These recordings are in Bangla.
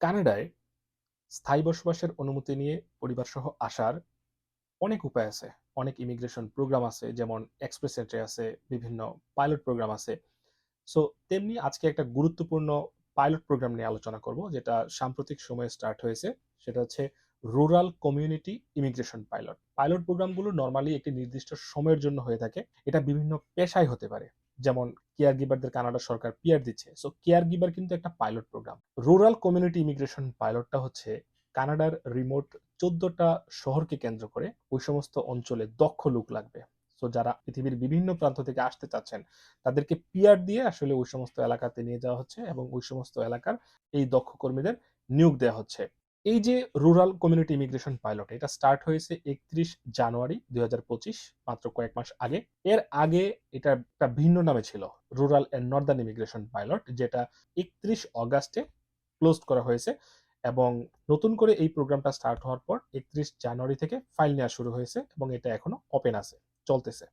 কানাডায় স্থায়ী বসবাসের অনুমতি নিয়ে পরিবারসহ আসার অনেক উপায় আছে। অনেক ইমিগ্রেশন প্রোগ্রাম আছে যেমন এক্সপ্রেস এন্ট্রি আছে, বিভিন্ন পাইলট প্রোগ্রাম আছে। সো তেমনি আজকে একটা গুরুত্বপূর্ণ পাইলট প্রোগ্রাম নিয়ে আলোচনা করব যেটা সাম্প্রতিক সময়ে স্টার্ট হয়েছে। সেটা হচ্ছে rural community immigration pilot. Pilot প্রোগ্রামগুলো নর্মালি একটি নির্দিষ্ট সময়ের জন্য হয়ে থাকে। এটা বিভিন্ন পেশায় হতে পারে। যেমন কেয়ার গিভারদের কানাডা সরকার পিয়ার দিচ্ছে। সো কেয়ার গিভার কিন্তু একটা pilot program. Rural community immigration পাইলটটা হচ্ছে কানাডার রিমোট চোদ্দটা শহরকে কেন্দ্র করে ওই সমস্ত অঞ্চলে দক্ষ লোক লাগবে। সো যারা পৃথিবীর বিভিন্ন প্রান্ত থেকে আসতে চাচ্ছেন, তাদেরকে পিয়ার দিয়ে আসলে ওই সমস্ত এলাকাতে নিয়ে যাওয়া হচ্ছে এবং ওই সমস্ত এলাকার এই দক্ষ কর্মীদের নিয়োগ দেওয়া হচ্ছে। এই যে রুরাল কমিউনিটি ইমিগ্রেশন পাইলট এটা স্টার্ট হয়েছে ৩১ জানুয়ারি ২০২৫ মাত্র কয়েক মাস আগে। এর আগে এটা একটা ভিন্ন নামে ছিল। Rural and northern immigration pilot যেটা ৩১ অগাস্টে ক্লোজ করা হয়েছে এবং নতুন করে এই প্রোগ্রামটা স্টার্ট হওয়ার পর ৩১ জানুয়ারি থেকে ফাইল নেওয়া শুরু হয়েছে এবং এটা এখনও ওপেন আছে, চলতেছে।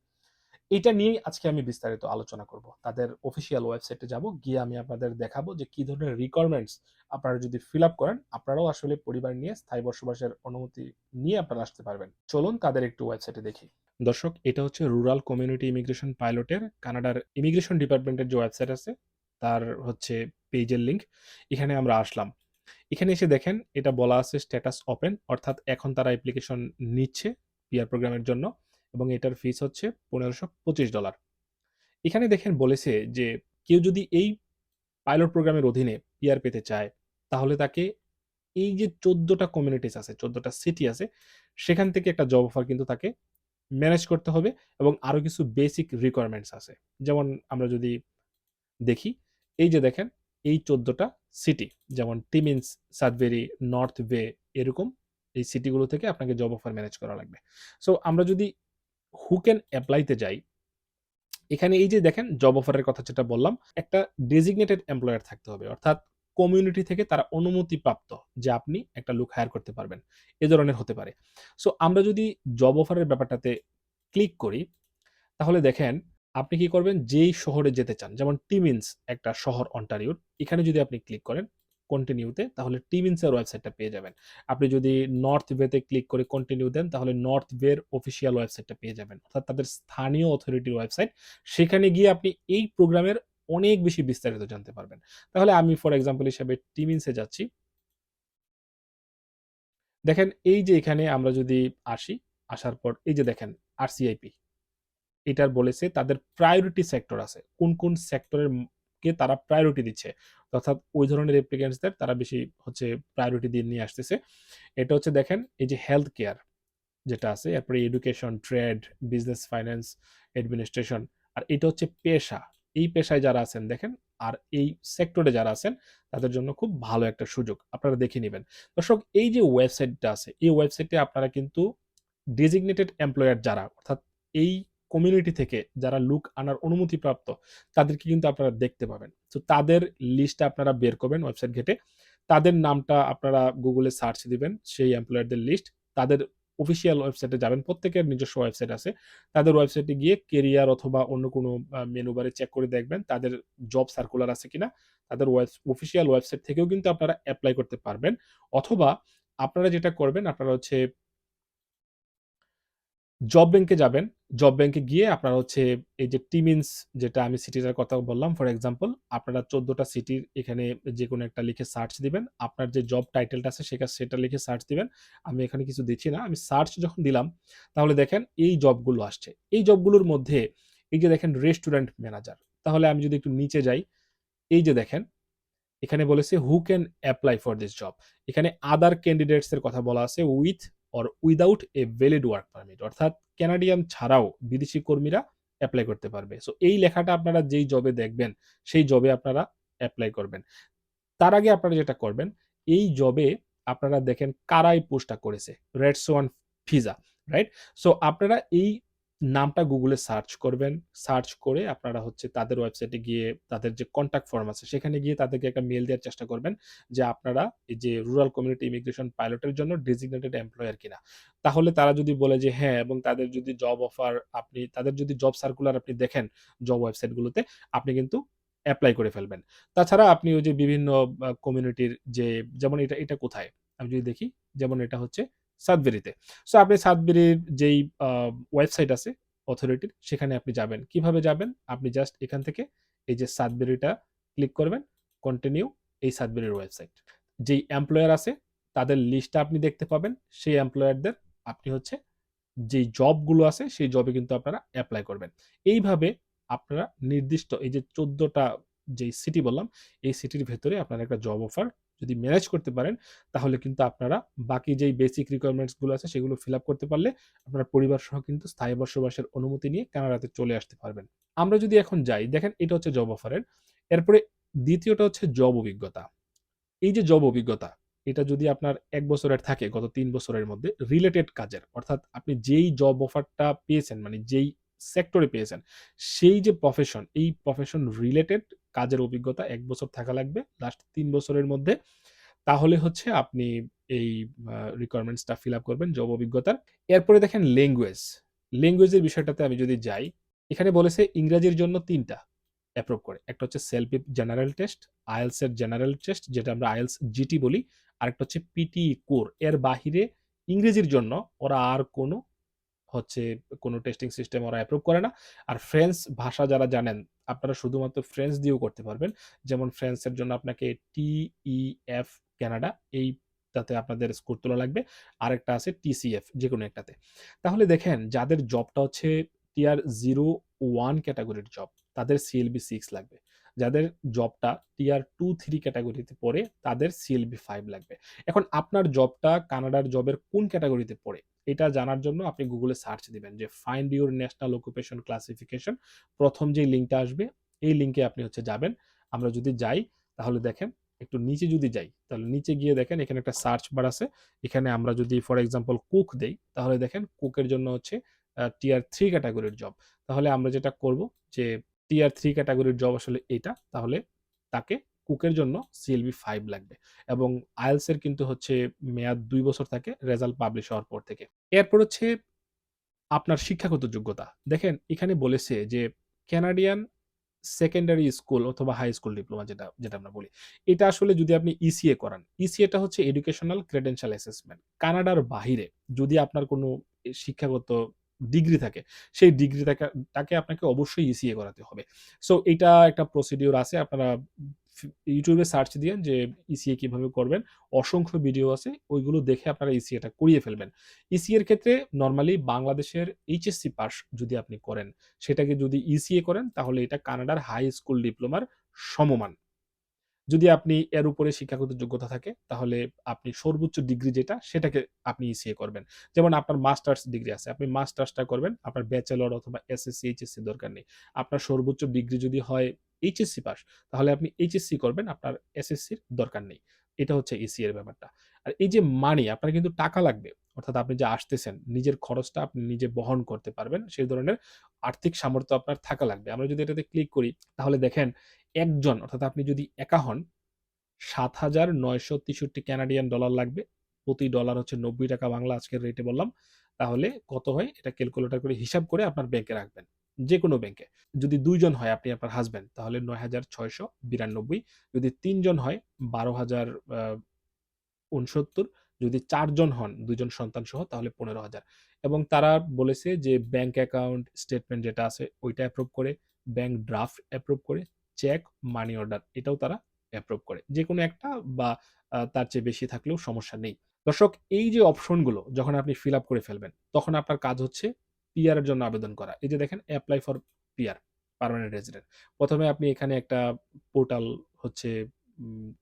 এটা নিয়েই আজকে আমি বিস্তারিত আলোচনা করব। তাদের অফিসিয়াল ওয়েবসাইটে যাব, গিয়ে আমি আপনাদের দেখাবো যে কি ধরনের রিকোয়ারমেন্টস আপনারা যদি ফিল আপ করেন, আপনারাও আসলে পরিবার নিয়ে স্থায়ী বসবাসের অনুমতি নিয়ে আপনারা আসতে পারবেন। চলুন তাদের একটু ওয়েবসাইটে দেখি। দর্শক এটা হচ্ছে রুরাল কমিউনিটি ইমিগ্রেশন পাইলটের কানাডার ইমিগ্রেশন ডিপার্টমেন্টের যে ওয়েবসাইট আছে, তার হচ্ছে পেজের লিংক। এখানে আমরা আসলাম। এখানে এসে দেখেন এটা বলা আছে স্ট্যাটাস ওপেন অর্থাৎ এখন তারা অ্যাপ্লিকেশন নিচ্ছে পিআর প্রোগ্রামের জন্য এবং এটার ফিস হচ্ছে $১৫২৫ এখানে দেখেন বলেছে যে কেউ যদি এই পাইলট প্রোগ্রামের অধীনে পিআর পেতে চায়, তাহলে তাকে এই যে চোদ্দোটা কমিউনিটিস আছে, ১৪ টা সিটি আছে, সেখান থেকে একটা জব অফার কিন্তু তাকে ম্যানেজ করতে হবে এবং আরও কিছু বেসিক রিকোয়ারমেন্টস আছে। যেমন আমরা যদি দেখি, এই যে দেখেন এই চোদ্দোটা সিটি যেমন টিমিনস, সাডবেরি, নর্থ বে এরকম এই সিটিগুলো থেকে আপনাকে জব অফার ম্যানেজ করা লাগবে। সো আমরা যদি হু ক্যান অ্যাপ্লাইতে যাই, এখানে এই যে দেখেন জব অফারের কথা যেটা বললাম, একটা ডেজিগনেটেড এমপ্লয়ার থাকতে হবে। অর্থাৎ কমিউনিটি থেকে তারা অনুমতিপ্রাপ্ত যে আপনি একটা লোক হায়ার করতে পারবেন। এ ধরনের হতে পারে। সো আমরা যদি জব অফারের ব্যাপারটাতে ক্লিক করি, তাহলে দেখেন আপনি কি করবেন যেই শহরে যেতে চান, যেমন টিমিনস একটা শহর অন্টারিওর, এখানে যদি আপনি ক্লিক করেন কন্টিনিউ তে তাহলে টিমিনসের ওয়েবসাইটটা পেয়ে যাবেন। আপনি যদি নর্থ বে তে ক্লিক করে কন্টিনিউ দেন তাহলে নর্থ ওয়ের অফিসিয়াল ওয়েবসাইটটা পেয়ে যাবেন। অর্থাৎ তাদের স্থানীয় অথরিটির ওয়েবসাইট। সেখানে গিয়ে আপনি এই প্রোগ্রামের অনেক বেশি বিস্তারিত জানতে পারবেন। তাহলে আমি ফর এক্সাম্পল হিসেবে টিমিনসে যাচ্ছি। দেখেন এই যে এখানে আমরা যদি আসি, আসার পর এই যে দেখেন আরসিআইপি। এটার বলেছে তাদের প্রায়োরিটি সেক্টর আছে। কোন, কোন সেক্টরের কে তারা প্রায়োরিটি দিচ্ছে। অর্থাৎ ওই ধরনের অ্যাপ্লিক্যান্টসদের তারা বেশি হচ্ছে প্রায়োরিটি দিয়ে নিয়ে আসতেছে। এটা হচ্ছে দেখেন এই যে হেলথ কেয়ার যেটা আছে, এরপরে education, trade, business finance, administration আর এটা হচ্ছে পেশা। এই পেশায় যারা আছেন দেখেন আর এই সেক্টরে যারা আছেন তাদের জন্য খুব ভালো একটা সুযোগ। আপনারা দেখে নেবেন দর্শক এই যে ওয়েবসাইটটা আছে, এই ওয়েবসাইটে আপনারা কিন্তু ডেজিগনেটেড এমপ্লয়ার যারা অর্থাৎ এই কমিউনিটি থেকে যারা লুক আনার অনুমতিপ্রাপ্ত, তাদেরকে কিন্তু আপনারা দেখতে পাবেন। তো তাদের লিস্টটা আপনারা বের করবেন ওয়েবসাইট ঘেঁটে। তাদের নামটা আপনারা গুগলে সার্চ দিবেন, সেই এমপ্লয়ারদের লিস্ট। তাদের অফিসিয়াল ওয়েবসাইটে যাবেন। প্রত্যেকের নিজস্ব ওয়েবসাইট আছে। তাদের ওয়েবসাইটে গিয়ে কেরিয়ার অথবা অন্য কোনো মেনু বারে চেক করে দেখবেন, তাদের জব সার্কুলার আছে কিনা। তাদের অফিসিয়াল ওয়েবসাইট থেকেও কিন্তু আপনারা অ্যাপ্লাই করতে পারবেন। অথবা আপনারা যেটা করবেন, আপনারা হচ্ছে জব ব্যাংকে যাবেন। জব ব্যাংকে গিয়ে আপনারা হচ্ছে এই যে টিমিনস যেটা আমি সিটিটার কথা বললাম ফর এক্সাম্পল আপনারা ১৪ টা সিটির এখানে যেকোনো একটা লিখে সার্চ দিবেন। আপনার যে জব টাইটেলটা আছে সেকা সেটা লিখে সার্চ দিবেন। আমি এখানে কিছু দিচ্ছি না। আমি সার্চ যখন দিলাম তাহলে দেখেন এই জবগুলো আসছে। এই জবগুলোর মধ্যে এই যে দেখেন রেস্টুরেন্ট ম্যানেজার। তাহলে আমি যদি একটু নিচে যাই, এই যে দেখেন এখানে বলেছে who can apply for this job. এখানে আদার ক্যান্ডিডেটস এর কথা বলা আছে with or without a valid work permit অর্থাৎ ক্যানাডিয়ান ছাড়াও বিদেশি কর্মীরা অ্যাপ্লাই করতে পারবে। সো এই লেখাটা আপনারা যেই জবে দেখবেন, সেই জবে আপনারা অ্যাপ্লাই করবেন। তার আগে আপনারা যেটা করবেন, এই জবে আপনারা দেখেন কারা এই পোস্টটা করেছে। Red swan ফিজা right? সো আপনারা এই নামটা গুগলে সার্চ করবেন। সার্চ করে আপনারা হচ্ছে তাদের ওয়েবসাইটে গিয়ে তাদের যে কনট্যাক্ট ফর্ম আছে, সেখানে গিয়ে তাদেরকে একটা মেল দেওয়ার চেষ্টা করবেন যে আপনারা এই যে রুরাল কমিউনিটি ইমিগ্রেশন পাইলটের জন্য ডেজিগনেটেড এমপ্লয়ার কিনা। তাহলে তারা যদি বলে যে হ্যাঁ এবং তাদের যদি জব অফার আপনি, তাদের যদি জব সার্কুলার আপনি দেখেন জব ওয়েবসাইটগুলোতে আপনি কিন্তু অ্যাপ্লাই করে ফেলবেন। তাছাড়া আপনি ওই যে বিভিন্ন কমিউনিটির যে, যেমন এটা এটা কোথায়? আমি যদি দেখি, যেমন এটা হচ্ছে সাদবেরিতে। সো আপনি সাতবেরির যেই ওয়েবসাইট আছে অথরিটির সেখানে আপনি যাবেন। কীভাবে যাবেন? আপনি জাস্ট এখান থেকে এই যে সাতবেরিটা ক্লিক করবেন। কন্টিনিউ এই সাতবেরির ওয়েবসাইট। যেই এমপ্লয়ার আছে তাদের লিস্টটা আপনি দেখতে পাবেন। সেই এমপ্লয়ারদের আপনি হচ্ছে যেই জবগুলো আছে সেই জবে কিন্তু আপনারা অ্যাপ্লাই করবেন। এইভাবে আপনারা নির্দিষ্ট এই যে ১৪ টা যেই সিটি বললাম, এই সিটির ভেতরে আপনারা একটা জব অফার যদি ম্যানেজ করতে পারেন, তাহলে কিন্তু আপনারা বাকি যেই বেসিক রিকোয়ারমেন্টসগুলো আছে সেগুলো ফিল আপ করতে পারলে আপনারা পরিবার সহ কিন্তু স্থায়ী বসবাসের অনুমতি নিয়ে কানাডাতে চলে আসতে পারবেন। আমরা যদি এখন যাই, দেখেন এটা হচ্ছে জব অফারের। এরপরে দ্বিতীয়টা হচ্ছে জব অভিজ্ঞতা। এই যে জব অভিজ্ঞতা, এটা যদি আপনার এক বছরের থাকে গত তিন বছরের মধ্যে রিলেটেড কাজের, অর্থাৎ আপনি যেই জব অফারটা পেয়েছেন মানে যেই সেক্টরে পেয়েছেন, সেই যে প্রফেশন, এই প্রফেশন রিলেটেড কাজের অভিজ্ঞতা এক বছর থাকা লাগবে লাস্ট তিন বছরের মধ্যে। তাহলে হচ্ছে আপনি এই আ রিকোয়ারমেন্টস টা ফিল আপ করবেন জব অভিজ্ঞতার। এরপরে দেখেন ল্যাঙ্গুয়েজ। ল্যাঙ্গুয়েজের বিষয়টাতে আমি যদি যাই, এখানে বলেছে ইংরেজির জন্য ৩ টা অ্যাপ্রুভ করে। একটা হচ্ছে সেলফ জেনারেল টেস্ট, IELTS এর জেনারেল টেস্ট যেটা আমরা IELTS জিটি বলি। আরেকটা হচ্ছে পিটিই কোর। এর বাহিরে ইংরেজির জন্য ওরা আর কোনো হচ্ছে কোনো টেস্টিং সিস্টেম ওরা অ্যাপ্রুভ করে না। আর ফ্রেঞ্চ ভাষা যারা জানেন, আপনারা শুধুমাত্র ফ্রেঞ্চ দিয়েও করতে পারবেন। যেমন ফ্রেঞ্চের জন্য আপনাকে টিইএফ কানাডা এইটাতে আপনাদের স্কোর তোলা লাগবে। আরেকটা আছে টিসিএফ যেকোনো একটাতে। তাহলে দেখেন যাদের জবটা হচ্ছে টিয়ার জিরো ওয়ান ক্যাটাগরির জব, তাদের সিএলবি সিক্স লাগবে। যাদের জবটা টিয়ার টু থ্রি ক্যাটাগরিতে পড়ে, তাদের সিএলবি ফাইভ লাগবে। এখন আপনার জবটা কানাডার জবের কোন ক্যাটাগরিতে পড়ে? এটা জানার জন্য আপনি গুগলে সার্চ দিবেন যে find your national occupation classification. প্রথম যে লিঙ্কটা আসবে, এই লিঙ্কে আপনি হচ্ছে যাবেন। আমরা যদি যাই তাহলে দেখেন একটু নিচে যদি যাই, তাহলে নিচে গিয়ে দেখেন এখানে একটা সার্চ বার আছে। এখানে আমরা যদি ফর এক্সাম্পল কুক দেই, তাহলে দেখেন কুকের জন্য হচ্ছে টিয়ার থ্রি ক্যাটাগরির জব। তাহলে আমরা যেটা করব যে টিয়ার থ্রি ক্যাটাগরির জব আসলে এইটা। তাহলে তাকে কুকের জন্য সিএলবি ফাইভ লাগবে। এবং এর কিন্তু হচ্ছে মেয়াদ দুই বছর থাকে রেজাল্ট পাবলিশ হওয়ার পর থেকে। এরপর হচ্ছে আপনার শিক্ষাগত যোগ্যতা। দেখেন এখানে বলেছে যে ক্যানাডিয়ান সেকেন্ডারি স্কুল অথবা হাই স্কুল ডিপ্লোমা যেটা, যেটা আমরা বলি। এটা আসলে যদি আপনি ইসিএ করান, ইসিএ টা হচ্ছে এডুকেশনাল ক্রেডেনশিয়াল অ্যাসেসমেন্ট। কানাডার বাহিরে যদি আপনার কোনো শিক্ষাগত ডিগ্রি থাকে, সেই ডিগ্রি তাকে তাকে আপনাকে অবশ্যই ইসিএ করাতে হবে। সো এটা একটা প্রসিডিওর আছে। আপনারা এ সার্চ দিয়ে যে ইসিএ কীভাবে করবেন। অসংখ্য ভিডিও আছে। ওইগুলো দেখে আপনারা ইসিএটা করিয়ে ফেলবেন। ইসিএর এর ক্ষেত্রে নর্মালি বাংলাদেশের এইচএসসি পাস যদি আপনি করেন, সেটাকে যদি ইসিএ করেন তাহলে এটা কানাডার হাই স্কুল ডিপ্লোমার সমমান। যদি আপনি এর উপরে শিক্ষাগত যোগ্যতা থাকে, তাহলে আপনি সর্বোচ্চ ডিগ্রি যেটা সেটাকে আপনি ইসিএ করবেন। যেমন আপনার মাস্টার্স ডিগ্রি আছে। আপনি মাস্টার্সটা করবেন। আপনার ব্যাচেলর অথবা এসএসসি, এইচএসসি দরকার নেই। আপনার সর্বোচ্চ ডিগ্রি যদি হয় এইচএসসি পাস, তাহলে আপনি এইচএসসি করবেন। আপনার এসএসসির দরকার নেই। এটা হচ্ছে ইসিএ এর ব্যাপারটা। আর এই যে মানি আপনার কিন্তু টাকা লাগবে। অর্থাৎ আপনি যে আসতেছেন, নিজের খরচটা আপনি নিজে বহন করতে পারবেন। সেই ধরনের আর্থিক সামর্থ্য আপনার থাকা লাগবে। আমরা যদি এটাতে ক্লিক করি, তাহলে দেখেন একজন অর্থাৎ আপনি যদি একা হন, ৭,৯৬৩ কানাডিয়ান ডলার লাগবে। প্রতি ডলার হচ্ছে ৳৯০ বাংলা আজকের রেটে বললাম। তাহলে কত হয়? এটা ক্যালকুলেটর করে হিসাব করে আপনার ব্যাংকে রাখবেন। যে কোনো ব্যাংকে। যদি দুইজন হয় আপনি আপনার হাসব্যান্ড তাহলে ৯৬৯২ যদি তিনজন হয় ১২,০০০ আ ৬৯ যদি চারজন হন ২ জন সন্তান সহ তাহলে ১৫,০০০ এবং তারা বলেছে যে ব্যাংক অ্যাকাউন্ট স্টেটমেন্ট যেটা আছে ওইটা অ্যাপ্রুভ করে, ব্যাংক ড্রাফট অ্যাপ্রুভ করে, চেক, মানি অর্ডার এটাও তারা অ্যাপ্রুভ করে। যে কোনো একটা বা তার চেয়ে বেশি থাকলেও সমস্যা নেই। দর্শক এই যে অপশনগুলো যখন আপনি ফিল আপ করে ফেলবেন, তখন আপনার কাজ হচ্ছে পিআর এর জন্য আবেদন করা। এই যে দেখেন অ্যাপ্লাই ফর পিআর, পার্মানেন্ট। ১ম এ আপনি এখানে একটা পোর্টাল হচ্ছে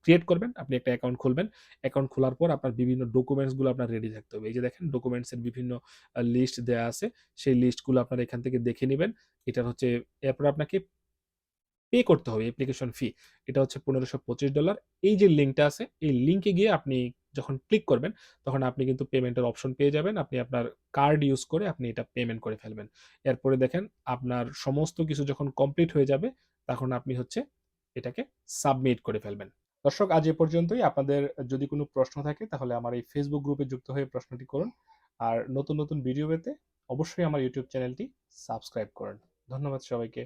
ক্রিয়েট করবেন। আপনি একটা অ্যাকাউন্ট খুলবেন। অ্যাকাউন্ট খোলার পর আপনার বিভিন্ন ডকুমেন্টসগুলো আপনার রেডি থাকতে হবে। এই যে দেখেন ডকুমেন্টস এর বিভিন্ন লিস্ট দেয়া আছে। সেই লিস্টগুলো আপনারা এখান থেকে দেখে নেবেন এটার হচ্ছে এরপর আপনাকে পে করতে হবে অ্যাপ্লিকেশন ফি। এটা হচ্ছে $১৫২৫ এই যে লিঙ্কটা আছে, এই লিঙ্কে গিয়ে আপনি যখন ক্লিক করবেন, তখন আপনি কিন্তু পেমেন্টের অপশন পেয়ে যাবেন। আপনি আপনার কার্ড ইউজ করে আপনি এটা পেমেন্ট করে ফেলবেন। এরপরে দেখেন আপনার সমস্ত কিছু যখন কমপ্লিট হয়ে যাবে, তখন আপনি হচ্ছে এটাকে সাবমিট করে ফেলবেন। দর্শক আজ এ পর্যন্তই। আপনাদের যদি কোনো প্রশ্ন থাকে তাহলে আমার এই ফেসবুক গ্রুপে যুক্ত হয়ে প্রশ্নটি করুন। আর নতুন, নতুন ভিডিও পেতে অবশ্যই আমার ইউটিউব চ্যানেলটি সাবস্ক্রাইব করুন। ধন্যবাদ সবাইকে।